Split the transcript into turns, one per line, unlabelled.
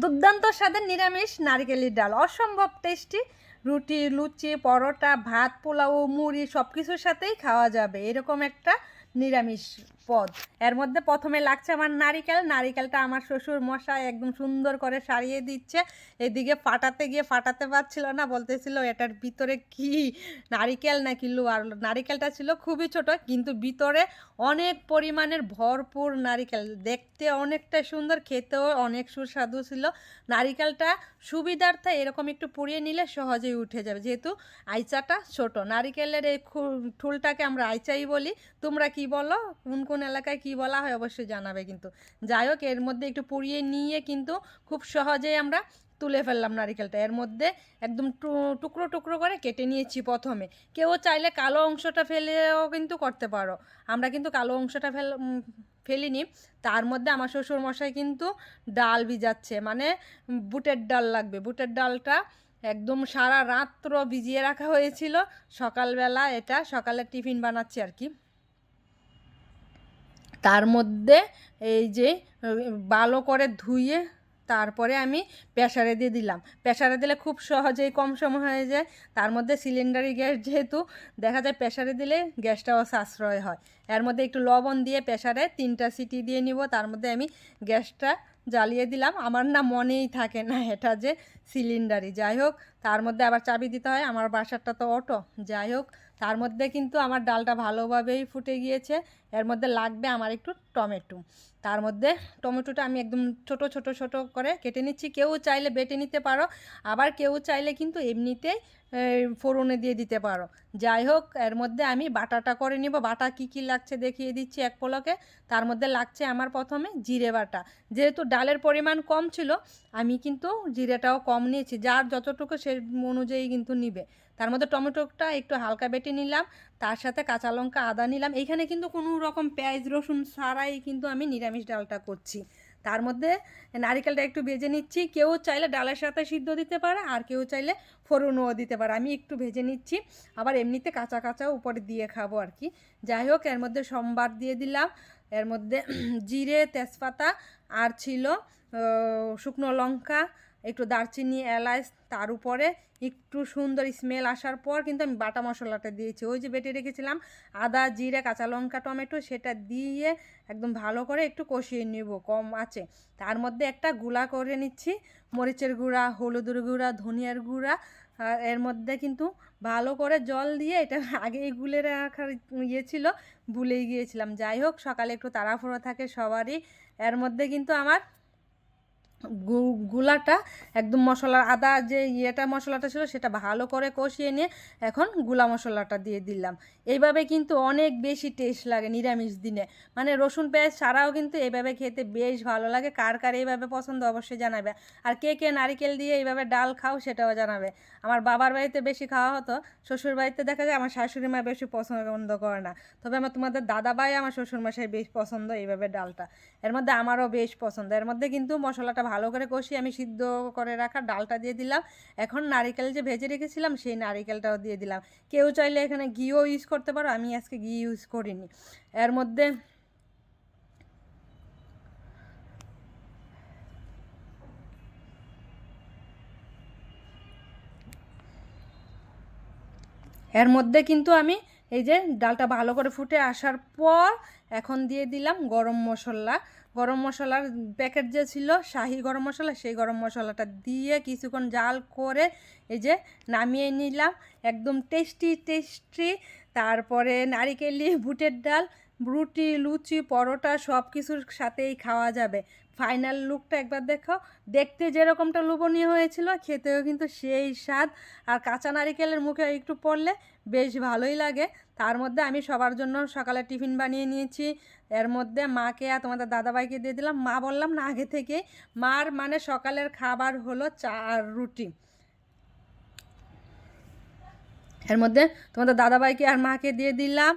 দুর্দান্ত স্বাদের নিরামিষ নারিকেলের ডাল। অসম্ভব টেস্টি রুটি, লুচি, পরোটা, ভাত, পোলাও, মুড়ি সব কিছুর সাথেই খাওয়া যাবে। এরকম একটা নিরামিষ পদ। এর মধ্যে প্রথমে লাগছে আমার নারিকেল। নারিকেলটা আমার শ্বশুর মশাই একদম সুন্দর করে সারিয়ে দিচ্ছে। এদিকে ফাটাতে গিয়ে ফাটাতে পারছিল না, বলতেছিল, এটার ভিতরে কি নারিকেল নাকি আর নারিকেলটা ছিল খুবই ছোট, কিন্তু ভিতরে অনেক পরিমাণের ভরপুর নারিকেল। দেখতে অনেকটা সুন্দর, খেতেও অনেক সুস্বাদু ছিল। নারিকেলটা সুবিধার্থে এরকম একটু পুড়িয়ে নিলে সহজেই উঠে যাবে। যেহেতু আইচাটা ছোট, নারিকেলের এই ঠুলটাকে আমরা আইচাই বলি। তোমরা কি বলো? কোন কোন এলাকায় কি বলা হয় অবশ্যই জানাবে কিন্তু। যাই হোক, এর মধ্যে একটু পুড়িয়ে নিয়ে কিন্তু খুব সহজেই আমরা তুলে ফেললাম নারিকেলটা। এর মধ্যে একদম টুকরো টুকরো করে কেটে নিয়েছি প্রথমে। কেউ চাইলে কালো অংশটা ফেলেও কিন্তু করতে পারো। আমরা কিন্তু কালো অংশটা ফেল ফেলিনি। তার মধ্যে আমার শ্বশুর মশাই কিন্তু ডাল ভিজাচ্ছে। মানে বুটের ডাল লাগবে। বুটের ডালটা একদম সারা রাত্র ভিজিয়ে রাখা হয়েছিল। সকালবেলা এটা সকালে টিফিন বানাচ্ছি আর কি। তার মধ্যে এই যে ভালো করে ধুয়ে তারপরে আমি প্রেশারে দিয়ে দিলাম। প্রেশারে দিলে খুব সহজেই কম সময় হয়ে যায়। তার মধ্যে সিলিন্ডারি গ্যাস যেহেতু, দেখা যায় প্রেশারে দিলে গ্যাসটাও সাশ্রয় হয়। এর মধ্যে একটু লবণ দিয়ে প্রেশারে তিনটা সিটি দিয়ে নিব। তার মধ্যে আমি গ্যাসটা জ্বালিয়ে দিলাম। আমার না মনেই থাকে না এটা যে সিলিন্ডারই যাই হোক তার মধ্যে আবার চাবি দিতে হয়। আমার বাসারটা তো অটো। যাই হোক, তার মধ্যে কিন্তু আমার ডালটা ভালোভাবেই ফুটে গিয়েছে। এর মধ্যে লাগবে আমার একটু টমেটো। তার মধ্যে টমেটোটা আমি একদম ছোট ছোট ছোট করে কেটে নিচ্ছি। কেউ চাইলে বেটে নিতে পারো, আবার কেউ চাইলে কিন্তু এমনিতেই ফোড়নে দিয়ে দিতে পারো। যাই হোক, এর মধ্যে আমি বাটাটা করে নিব। বাটা কি কি লাগছে দেখিয়ে দিচ্ছি এক পলকে। তার মধ্যে লাগছে আমার প্রথমে জিরে বাটা। যেহেতু ডালের পরিমাণ কম ছিল, আমি কিন্তু জিরেটাও কম নিয়েছি। যার যতটুকু সে অনুযায়ী কিন্তু নিবে। তার মধ্যে টমেটোটা একটু হালকা বেটে নিলাম, তার সাথে কাঁচা লঙ্কা, আদা নিলাম। এইখানে কিন্তু কোনো রকম পেঁয়াজ, রসুন ছাড়াই কিন্তু আমি নিরামিষ ডালটা করছি। তার মধ্যে নারিকেলটা একটু ভেজে নিচ্ছি। কেউ চাইলে ডালের সাথে সিদ্ধ দিতে পারে, আর কেউ চাইলে ফোড়নও দিতে পারে। আমি একটু ভেজে নিচ্ছি। আবার এমনিতে কাঁচা কাঁচা উপরে দিয়ে খাব আর কি। যাই হোক, এর মধ্যে সোমবার দিয়ে দিলাম। এর মধ্যে জিরে, তেজপাতা, আর ছিল শুকনো লঙ্কা একটু দারচিনি, এলাচ, তার উপরে একটু সুন্দর স্মেল আসার পর কিন্তু আমি বাটা মশলাটা দিয়েছি। ওই যে বেটে রেখেছিলাম আদা, জিরে, কাঁচা লঙ্কা, টমেটো, সেটা দিয়ে একদম ভালো করে একটু কষিয়ে নেব, কম আছে। তার মধ্যে একটা গুঁড়া করে নিচ্ছি, মরিচের গুঁড়া, হলুদের গুঁড়া, ধনিয়ার গুঁড়া এর মধ্যে কিন্তু ভালো করে জল দিয়ে এটা আগেই গুলে রাখার ইয়ে ছিল, ভুলেই গিয়েছিলাম। যাই হোক, সকালে একটু তাড়াহুড়ো থাকে সবারই। এর মধ্যে কিন্তু আমার গুলাটা, একদম মশলার আদা যে ইয়েটা মশলাটা ছিল সেটা ভালো করে কষিয়ে নিয়ে এখনগুলা মশলাটা দিয়ে দিলাম। এইভাবে কিন্তু অনেক বেশি টেস্ট লাগে নিরামিষ দিনে। মানে রসুন পেঁয়াজ ছাড়াও কিন্তু এইভাবে খেতে বেশ ভালো লাগে। কার কার এইভাবে পছন্দ অবশ্যই জানাবে। আর কে কে নারিকেল দিয়ে এইভাবে ডাল খাও সেটাও জানাবে। আমার বাবার বাড়িতে বেশি খাওয়া হতো, শ্বশুর বাড়িতে দেখা যায় আমার শাশুড়ি মা বেশি পছন্দ করে না। তবে আমার তোমাদের দাদা ভাই আমার শ্বশুর মশাই বেশ পছন্দ এইভাবে ডালটা। এর মধ্যে আমারও বেশ পছন্দ। এর মধ্যে কিন্তু মশলাটা ভালো করে কষিয়ে আমি সিদ্ধ করে রাখা ডালটা দিয়ে দিলাম। এখন নারিকেল যে ভেজে রেখেছিলাম, সেই নারিকেলটাও দিয়ে দিলাম। কেউ চাইলে এখানে ঘিও ইউজ করতে পারো, আমি আজকে ঘি ইউজ করিনি। এর মধ্যে এর মধ্যে কিন্তু আমি এই যে ডালটা ভালো করে ফুটে আসার পর এখন দিয়ে দিলাম গরম মশলা। গরম মশলার প্যাকেট যে ছিল শাহি গরম মশলা, সেই গরম মশলাটা দিয়ে কিছুক্ষণ জাল করে এই যে নামিয়ে নিলাম। একদম টেস্টি টেস্টি তারপরে নারিকেলি বুটের ডাল রুটি, লুচি, পরোটা সব কিছুর সাথেই খাওয়া যাবে। ফাইনাল লুকটা একবার দেখো। দেখতে যেরকমটা লোভনীয় হয়েছিল, খেতেও কিন্তু সেই স্বাদ। আর কাঁচা নারিকেলের মুখে একটু পড়লে বেশ ভালোই লাগে। তার মধ্যে আমি সবার জন্য সকালে টিফিন বানিয়ে নিয়েছি। এর মধ্যে মাকে আর তোমাদের দাদাভাইকে দিয়ে দিলাম। মা বললাম, না, আগে থেকে মার মানে সকালের খাবার হলো চা আর রুটি। এর মধ্যে তোমাদের দাদাভাইকে আর মাকে দিয়ে দিলাম।